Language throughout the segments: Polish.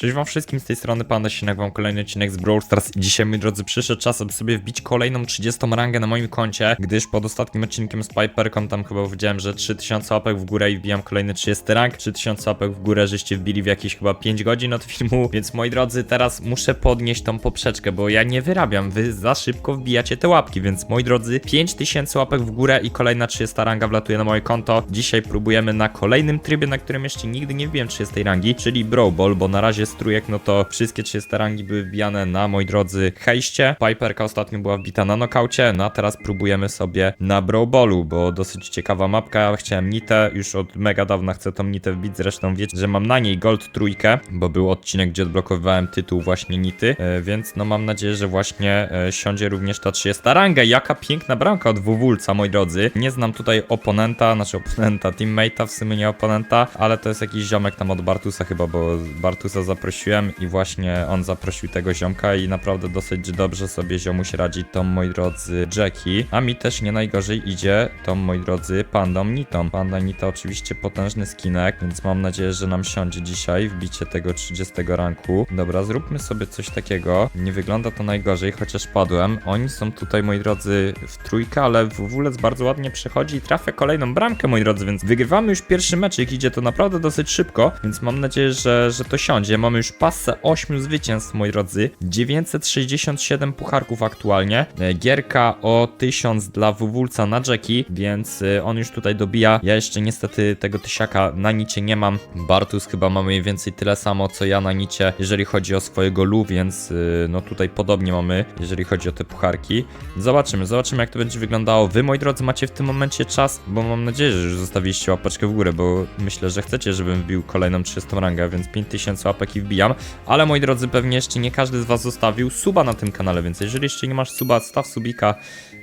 Cześć wam wszystkim, z tej strony Panda Sinek, wam kolejny odcinek z Brawl Stars. Dzisiaj, moi drodzy, przyszedł czas, aby sobie wbić kolejną 30 rangę na moim koncie, gdyż pod ostatnim odcinkiem z Piperką tam chyba powiedziałem, że 3000 łapek w górę i wbijam kolejny 30 rank. 3000 łapek w górę, żeście wbili w jakieś chyba 5 godzin od filmu, więc moi drodzy, teraz muszę podnieść tą poprzeczkę, bo ja nie wyrabiam, wy za szybko wbijacie te łapki, więc moi drodzy, 5000 łapek w górę i kolejna 30 ranga wlatuje na moje konto. Dzisiaj próbujemy na kolejnym trybie, na którym jeszcze nigdy nie wbiłem 30 rangi, czyli Brawl Ball, bo na razie z trójek, no to wszystkie 30 rangi były wbijane na, moi drodzy, hejście. Piperka ostatnio była wbita na nokaucie, no a teraz próbujemy sobie na Brawl Ballu, bo dosyć ciekawa mapka. Chciałem Nitę, już od mega dawna chcę tą Nitę wbić, zresztą wiecie, że mam na niej Gold trójkę, bo był odcinek, gdzie odblokowywałem tytuł właśnie Nity, e, więc no mam nadzieję, że właśnie e, siądzie również ta 30 ranga. Jaka piękna bramka od Wuwulca, moi drodzy. Nie znam tutaj oponenta, znaczy oponenta, teammate'a, w sumie nie oponenta, ale to jest jakiś ziomek tam od Bartusa chyba, bo Bartusa zaprosiłem i właśnie on zaprosił tego ziomka i naprawdę dosyć dobrze sobie ziomuś radzi tą, moi drodzy, Jackie. A mi też nie najgorzej idzie tą, moi drodzy, pandą Nitą. Panda Nita oczywiście potężny skinek, więc mam nadzieję, że nam siądzie dzisiaj wbicie tego 30 ranku. Dobra, zróbmy sobie coś takiego. Nie wygląda to najgorzej, chociaż padłem. Oni są tutaj, moi drodzy, w trójkę, ale Wulec bardzo ładnie przechodzi i trafia kolejną bramkę, moi drodzy, więc wygrywamy już pierwszy meczek, idzie to naprawdę dosyć szybko, więc mam nadzieję, że, że to siądzie. Mamy już pasę 8 zwycięstw, moi drodzy. 967 pucharków aktualnie. E, Gierka o 1000 dla Wuwulca na Jackie, więc e, on już tutaj dobija. Ja jeszcze niestety tego tysiaka na nicie nie mam. Bartus chyba ma mniej więcej tyle samo, co ja na nicie, jeżeli chodzi o swojego Lu, więc e, no tutaj podobnie mamy, jeżeli chodzi o te pucharki. Zobaczymy, zobaczymy jak to będzie wyglądało. Wy, moi drodzy, macie w tym momencie czas, bo mam nadzieję, że już zostawiliście łapeczkę w górę, bo myślę, że chcecie, żebym wbił kolejną 300 rangę, więc 5000 łapek i wbijam. Ale moi drodzy, pewnie jeszcze nie każdy z was zostawił suba na tym kanale, więc jeżeli jeszcze nie masz suba, staw subika.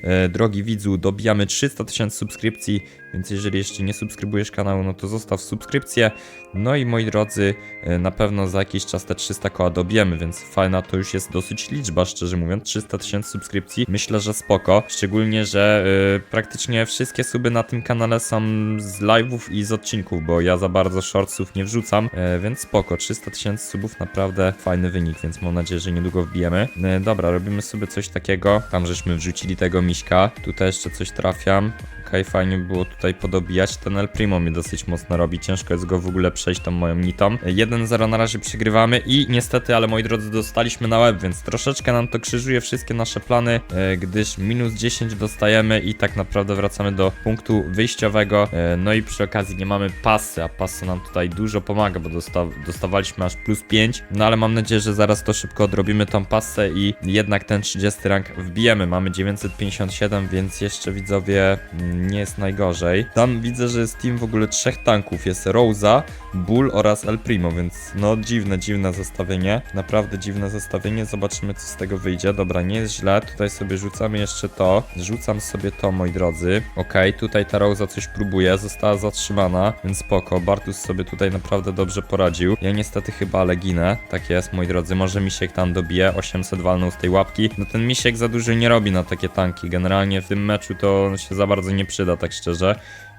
E, drogi widzu, dobijamy 300 tysięcy subskrypcji, więc jeżeli jeszcze nie subskrybujesz kanału, no to zostaw subskrypcję. No i moi drodzy, e, na pewno za jakiś czas te 300 koła dobijemy, więc fajna to już jest dosyć liczba, szczerze mówiąc, 300 tysięcy subskrypcji. Myślę, że spoko, szczególnie, że e, praktycznie wszystkie suby na tym kanale są z live'ów i z odcinków, bo ja za bardzo shortsów nie wrzucam, e, więc spoko, 300 tysięcy subów, naprawdę fajny wynik, więc mam nadzieję, że niedługo wbijemy. E, Dobra, robimy sobie coś takiego, tam żeśmy wrzucili tego miśka, tutaj jeszcze coś trafiam, Okej, fajnie by było tutaj podobijać. Ten El Primo mnie dosyć mocno robi. Ciężko jest go w ogóle przejść tą moją nitą. 1-0 na razie przegrywamy i niestety, ale moi drodzy, dostaliśmy na łeb, więc troszeczkę nam to krzyżuje wszystkie nasze plany, e, gdyż minus 10 dostajemy i tak naprawdę wracamy do punktu wyjściowego. E, no i przy okazji nie mamy pasy, a pasy nam tutaj dużo pomaga, bo dosta dostawaliśmy aż plus 5. No ale mam nadzieję, że zaraz to szybko odrobimy tą pasę i jednak ten 30 rank wbijemy. Mamy 957, więc jeszcze widzowie mm, nie jest najgorzej. Tam widzę, że jest team w ogóle trzech tanków. Jest Rosa, Bull oraz El Primo, więc no dziwne, dziwne zestawienie. Naprawdę dziwne zestawienie. Zobaczymy, co z tego wyjdzie. Dobra, nie jest źle. Tutaj sobie rzucamy jeszcze to. Rzucam sobie to, moi drodzy. Okej, tutaj ta Rosa coś próbuje. Została zatrzymana, więc spoko. Bartus sobie tutaj naprawdę dobrze poradził. Ja niestety chyba ale ginę. Tak jest, moi drodzy. Może Misiek tam dobije. 800 walnął z tej łapki. No ten Misiek za dużo nie robi na takie tanki. Generalnie w tym meczu to się za bardzo nie przyda, tak szczerze.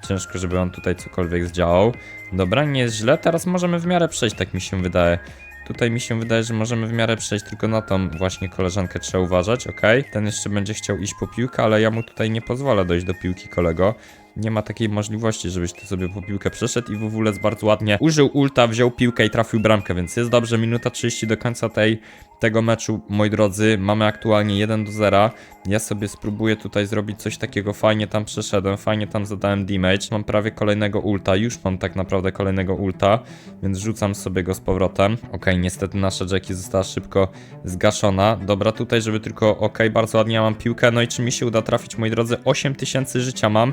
Ciężko, żeby on tutaj cokolwiek zdziałał. Dobra, nie jest źle. Teraz możemy w miarę przejść, tak mi się wydaje. Tutaj mi się wydaje, że możemy w miarę przejść, tylko na tą właśnie koleżankę trzeba uważać, ok? Ten jeszcze będzie chciał iść po piłkę, ale ja mu tutaj nie pozwolę dojść do piłki, kolego. Nie ma takiej możliwości, żebyś ty sobie po piłkę przeszedł i WWLec bardzo ładnie użył ulta, wziął piłkę i trafił bramkę, więc jest dobrze, minuta 30 do końca tej, tego meczu, moi drodzy, mamy aktualnie 1 do 0. Ja sobie spróbuję tutaj zrobić coś takiego, fajnie tam przeszedłem, fajnie tam zadałem damage, mam prawie kolejnego ulta, już mam tak naprawdę kolejnego ulta, więc rzucam sobie go z powrotem. Ok, niestety nasza Jackie została szybko zgaszona. Dobra, tutaj, żeby tylko, ok, bardzo ładnie ja mam piłkę, no i czy mi się uda trafić, moi drodzy, 8000 życia mam,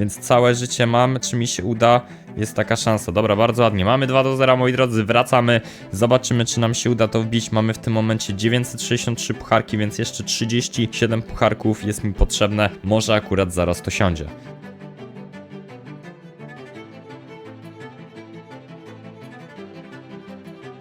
więc całe życie mam, czy mi się uda, jest taka szansa. Dobra, bardzo ładnie. Mamy 2 do 0, moi drodzy, wracamy. Zobaczymy, czy nam się uda to wbić. Mamy w tym momencie 963 pucharki, więc jeszcze 37 pucharków jest mi potrzebne. Może akurat zaraz to siądzie.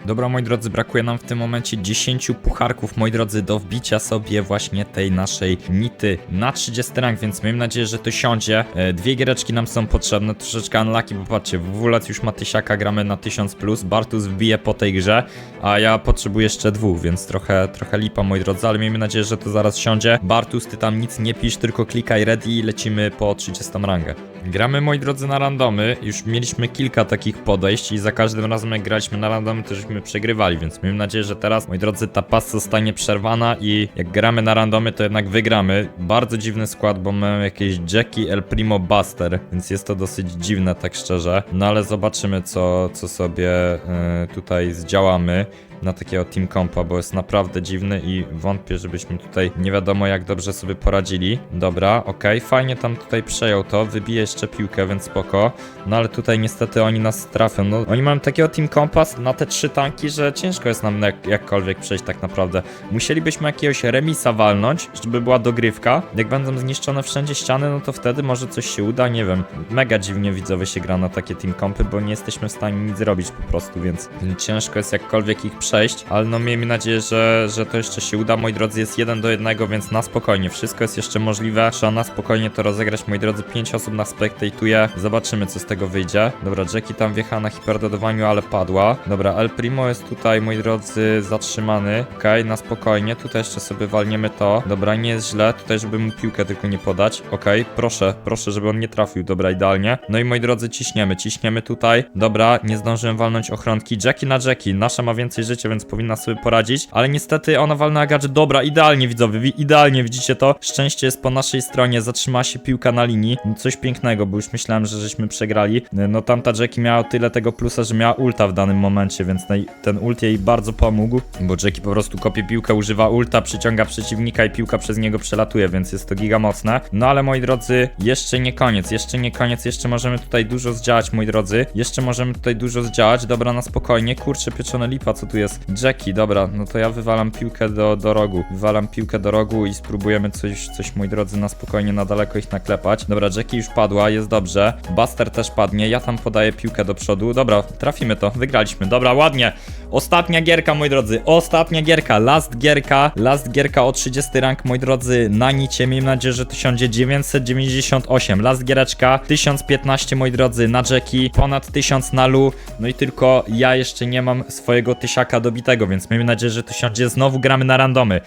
Dobra, moi drodzy, brakuje nam w tym momencie 10 pucharków, moi drodzy, do wbicia sobie właśnie tej naszej nity na 30 rank, więc miejmy nadzieję, że to siądzie. E, dwie giereczki nam są potrzebne, troszeczkę unlucky, bo patrzcie, WWLec już ma tysiaka, gramy na 1000+, plus, Bartus wbije po tej grze, a ja potrzebuję jeszcze dwóch, więc trochę, trochę lipa, moi drodzy, ale miejmy nadzieję, że to zaraz siądzie. Bartus, ty tam nic nie pisz, tylko klikaj ready i lecimy po 30 rangę. Gramy, moi drodzy, na randomy. Już mieliśmy kilka takich podejść i za każdym razem, jak graliśmy na randomy, to żeśmy przegrywali, więc miejmy nadzieję, że teraz, moi drodzy, ta pas zostanie przerwana i jak gramy na randomy, to jednak wygramy. Bardzo dziwny skład, bo mamy jakieś Jackie El Primo Buster, więc jest to dosyć dziwne, tak szczerze. No ale zobaczymy, co, co sobie e, tutaj zdziałamy na takiego team compa, bo jest naprawdę dziwny i wątpię, żebyśmy tutaj nie wiadomo jak dobrze sobie poradzili. Dobra, okej, fajnie tam tutaj przejął to, wybije jeszcze piłkę, więc spoko. No ale tutaj niestety oni nas trafią. No, oni mają takiego team kompas na te trzy tanki, że ciężko jest nam jak, jakkolwiek przejść tak naprawdę. Musielibyśmy jakiegoś remisa walnąć, żeby była dogrywka. Jak będą zniszczone wszędzie ściany, no to wtedy może coś się uda, nie wiem. Mega dziwnie widzowie się gra na takie team kompy, bo nie jesteśmy w stanie nic zrobić po prostu, więc ciężko jest jakkolwiek ich przejść, ale no miejmy nadzieję, że, że to jeszcze się uda. Moi drodzy, jest jeden do jednego, więc na spokojnie. Wszystko jest jeszcze możliwe. Trzeba na spokojnie to rozegrać. Moi drodzy, 5 osób na spectatuje. Zobaczymy, co z tego wyjdzie. Dobra, Jackie tam wjechała na hiperdodowaniu, ale padła. Dobra, El Primo jest tutaj, moi drodzy, zatrzymany. Okej, na spokojnie. Tutaj jeszcze sobie walniemy to. Dobra, nie jest źle. Tutaj, żeby mu piłkę tylko nie podać. Okej, proszę, proszę, żeby on nie trafił. Dobra, idealnie. No i moi drodzy, ciśniemy, ciśniemy tutaj. Dobra, nie zdążyłem walnąć ochronki. Jackie na Jackie. Nasza ma więcej życia, więc powinna sobie poradzić. Ale niestety ona walnęła gadżet. Dobra, idealnie widzowie, wi- idealnie widzicie to. Szczęście jest po naszej stronie. Zatrzymała się piłka na linii. Coś pięknego, bo już myślałem, że żeśmy przegrali. No tamta Jackie miała tyle tego plusa, że miała ulta w danym momencie, więc ten ult jej bardzo pomógł. Bo Jackie po prostu kopie piłkę, używa ulta, przyciąga przeciwnika i piłka przez niego przelatuje, więc jest to giga mocne. No ale moi drodzy, jeszcze nie koniec, jeszcze nie koniec, jeszcze możemy tutaj dużo zdziałać, moi drodzy. Jeszcze możemy tutaj dużo zdziałać. Dobra, na spokojnie. Kurczę, pieczone lipa, co tu jest? Jackie, dobra, no to ja wywalam piłkę do, do rogu. Wywalam piłkę do rogu i spróbujemy coś, coś, moi drodzy, na spokojnie, na daleko ich naklepać. Dobra, Jackie już padła, jest dobrze. Buster też padnie, ja tam podaję piłkę do przodu. Dobra, trafimy to, wygraliśmy. Dobra, ładnie. Ostatnia gierka, moi drodzy, ostatnia gierka, last gierka, last gierka o 30 rank, moi drodzy, na nicie, miejmy nadzieję, że to siądzie 998, last giereczka, 1015, moi drodzy, na Jackie, ponad 1000 na Lu, no i tylko ja jeszcze nie mam swojego tysiaka dobitego, więc miejmy nadzieję, że to siądzie, znowu gramy na randomy.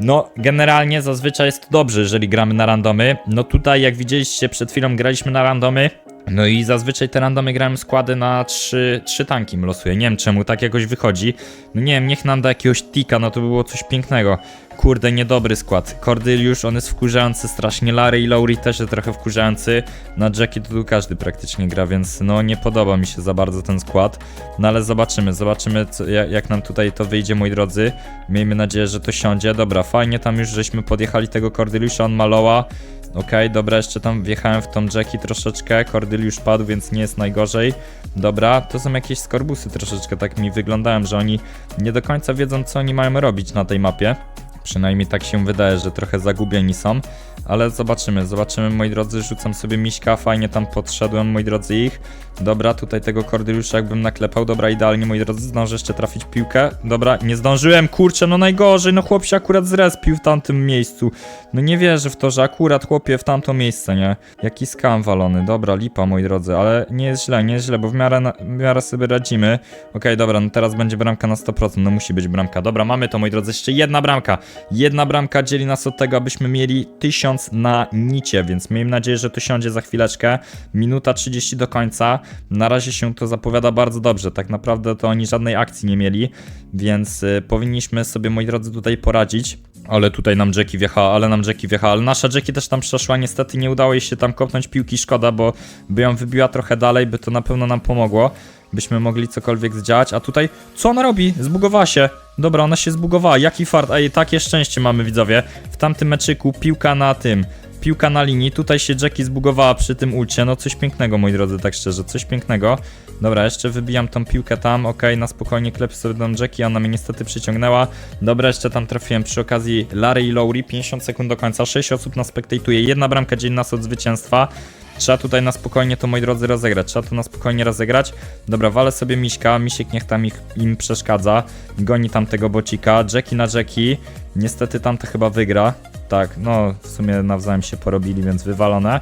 No, generalnie zazwyczaj jest to dobrze, jeżeli gramy na randomy. No tutaj, jak widzieliście, przed chwilą graliśmy na randomy. No i zazwyczaj te randomy grałem składy na trzy, trzy tanki losuję. Nie wiem czemu, tak jakoś wychodzi. No nie wiem, niech nam da jakiegoś tika, no to by było coś pięknego. Kurde, niedobry skład. Cordyliusz, on jest wkurzający strasznie. Larry i Lowry też jest trochę wkurzający. Na Jackie to tu każdy praktycznie gra, więc no nie podoba mi się za bardzo ten skład. No ale zobaczymy, zobaczymy co, jak, jak nam tutaj to wyjdzie, moi drodzy. Miejmy nadzieję, że to siądzie. Dobra, fajnie tam już żeśmy podjechali tego Cordyliusza, on maloła. Okej, dobra, jeszcze tam wjechałem w tą Jackie troszeczkę. Cordyliusz padł, więc nie jest najgorzej. Dobra, to są jakieś skorbusy troszeczkę, tak mi wyglądają, że oni nie do końca wiedzą, co oni mają robić na tej mapie. Przynajmniej tak się wydaje, że trochę zagubieni są. Ale zobaczymy, zobaczymy, moi drodzy. Rzucam sobie miśka, fajnie tam podszedłem, moi drodzy, ich. Dobra, tutaj tego Cordyliusza jakbym naklepał. Dobra, idealnie, moi drodzy, zdążę jeszcze trafić piłkę. Dobra, nie zdążyłem, kurczę, no najgorzej, no chłop się akurat zrespił w tamtym miejscu. No nie wierzę w to, że akurat chłopie w tamto miejsce, nie? Jaki skam walony. Dobra, lipa, moi drodzy, ale nie jest źle, nie jest źle, bo w miarę, na, w miarę sobie radzimy. Okej, dobra, no teraz będzie bramka na 100%, no musi być bramka. Dobra, mamy to, moi drodzy, jeszcze jedna bramka. Jedna bramka dzieli nas od tego, abyśmy mieli 1000 na nicie, więc miejmy nadzieję, że to siądzie za chwileczkę. Minuta 30 do końca. Na razie się to zapowiada bardzo dobrze. Tak naprawdę to oni żadnej akcji nie mieli, więc y, powinniśmy sobie, moi drodzy, tutaj poradzić. Ale tutaj nam Jackie wjechała, ale nam Jackie wjechała, ale nasza Jackie też tam przeszła, niestety nie udało jej się tam kopnąć piłki, szkoda, bo by ją wybiła trochę dalej, by to na pewno nam pomogło, byśmy mogli cokolwiek zdziałać, a tutaj, co ona robi? Zbugowała się, dobra, ona się zbugowała, jaki fart, ej, takie szczęście mamy widzowie, w tamtym meczyku piłka na tym, piłka na linii, tutaj się Jackie zbugowała przy tym ulcie, no coś pięknego moi drodzy, tak szczerze, coś pięknego. Dobra, jeszcze wybijam tą piłkę tam, okej, na spokojnie klepię sobie tą Jackie, ona mnie niestety przyciągnęła. Dobra, jeszcze tam trafiłem przy okazji Larry i Lowry, 50 sekund do końca, 6 osób nas spektatuje, jedna bramka dzień nas od zwycięstwa. Trzeba tutaj na spokojnie to, moi drodzy, rozegrać. Trzeba to na spokojnie rozegrać. Dobra, walę sobie Miśka. Misiek niech tam ich, im przeszkadza. Goni tam tego bocika. Jackie na Jackie. Niestety tamte chyba wygra. Tak, no w sumie nawzajem się porobili, więc wywalone.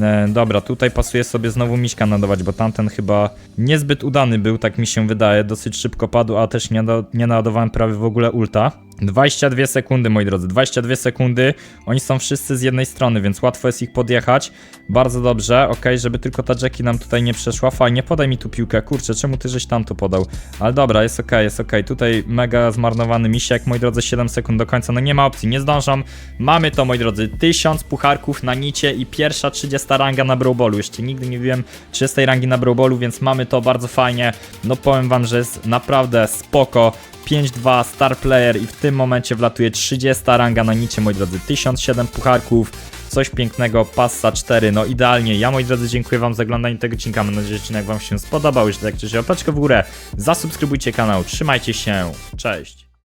E, dobra, tutaj pasuje sobie znowu Miśka nadawać, bo tamten chyba niezbyt udany był, tak mi się wydaje. Dosyć szybko padł, a też nie, do, nie naładowałem prawie w ogóle ulta. 22 sekundy, moi drodzy, 22 sekundy. Oni są wszyscy z jednej strony, więc łatwo jest ich podjechać. Bardzo dobrze, ok, żeby tylko ta Jackie nam tutaj nie przeszła. Fajnie, podaj mi tu piłkę. Kurczę, czemu ty żeś tam to podał? Ale dobra, jest ok, jest ok. Tutaj mega zmarnowany misiek, moi drodzy, 7 sekund do końca. No nie ma opcji, nie zdążam. Mamy to, moi drodzy, 1000 pucharków na nicie i pierwsza 30 ranga na Brawlballu. Jeszcze nigdy nie wiem 30 rangi na Brawlballu, więc mamy to bardzo fajnie. No powiem wam, że jest naprawdę spoko. 5-2 star player i w tym momencie wlatuje 30 ranga. Na nicie, moi drodzy, 1007 pucharków, coś pięknego, passa 4, no idealnie. Ja, moi drodzy, dziękuję wam za oglądanie tego odcinka, mam nadzieję, że odcinek wam się spodobał, jeśli tak, to łapeczkę w górę, zasubskrybujcie kanał, trzymajcie się, cześć.